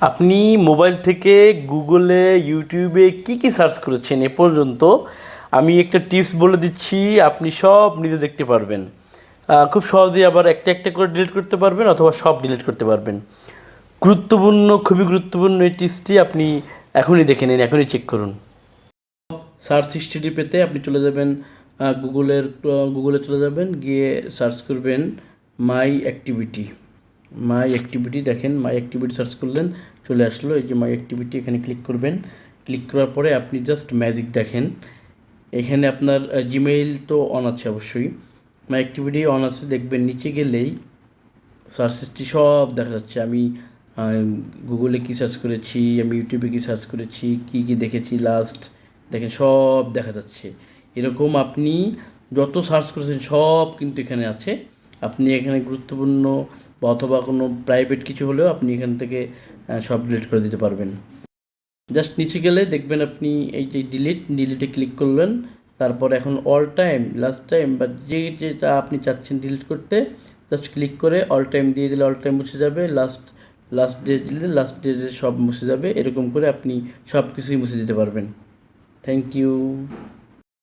আপনি মোবাইল থেকে গুগলে, ইউটিউবে কি কি সার্চ করেছেন এ পর্যন্ত, আমি একটা টিপস বলে দিচ্ছি, আপনি সব নিজে দেখতে পারবেন। খুব সহজেই আবার একটা একটা করে ডিলিট করতে পারবেন অথবা সব ডিলিট করতে পারবেন। গুরুত্বপূর্ণ, খুবই গুরুত্বপূর্ণ এই টিপসটি আপনি এখনই দেখে নিন, এখনই চেক করুন। সার্চ হিস্ট্রি পেতে আপনি চলে যাবেন গুগলের গুগলে চলে যাবেন, গিয়ে সার্চ করবেন, মাই অ্যাক্টিভিটি। মাই অ্যাক্টিভিটি দেখেন মাই অ্যাক্টিভিটি সার্চ করলেন, চলে আসলো, এই যে মাই অ্যাক্টিভিটি এখানে ক্লিক করবেন। ক্লিক করার পরে আপনি জাস্ট ম্যাজিক দেখেন। এখানে আপনার জিমেইল তো অন আছে অবশ্যই। মাই অ্যাক্টিভিটি অন আছে, দেখবেন নিচে গেলেই সার্চ হিস্ট্রি সব দেখা যাচ্ছে। আমি গুগলে কী সার্চ করেছি, আমি ইউটিউবে কী সার্চ করেছি, কী কী দেখেছি লাস্ট দেখেন সব দেখা যাচ্ছে। এরকম আপনি যত সার্চ করেছেন সব কিন্তু এখানে আছে। আপনি এখানে গুরুত্বপূর্ণ অথবা কোনো প্রাইভেট কিছু হলেও আপনি এখান থেকে সব ডিলিট করে দিতে পারবেন। জাস্ট নিচে গেলে দেখবেন আপনি এই যে ডিলিট ডিলিটে ক্লিক করলেন। তারপর এখন অল টাইম লাস্ট টাইম বা যে যেটা আপনি চাচ্ছেন ডিলিট করতে জাস্ট ক্লিক করে অল টাইম দিয়ে দিলে অল টাইম মুছে যাবে। লাস্ট লাস্ট ডে দিলে লাস্ট ডে সব মুছে যাবে। এরকম করে আপনি সব কিছুই মুছে দিতে পারবেন। Thank you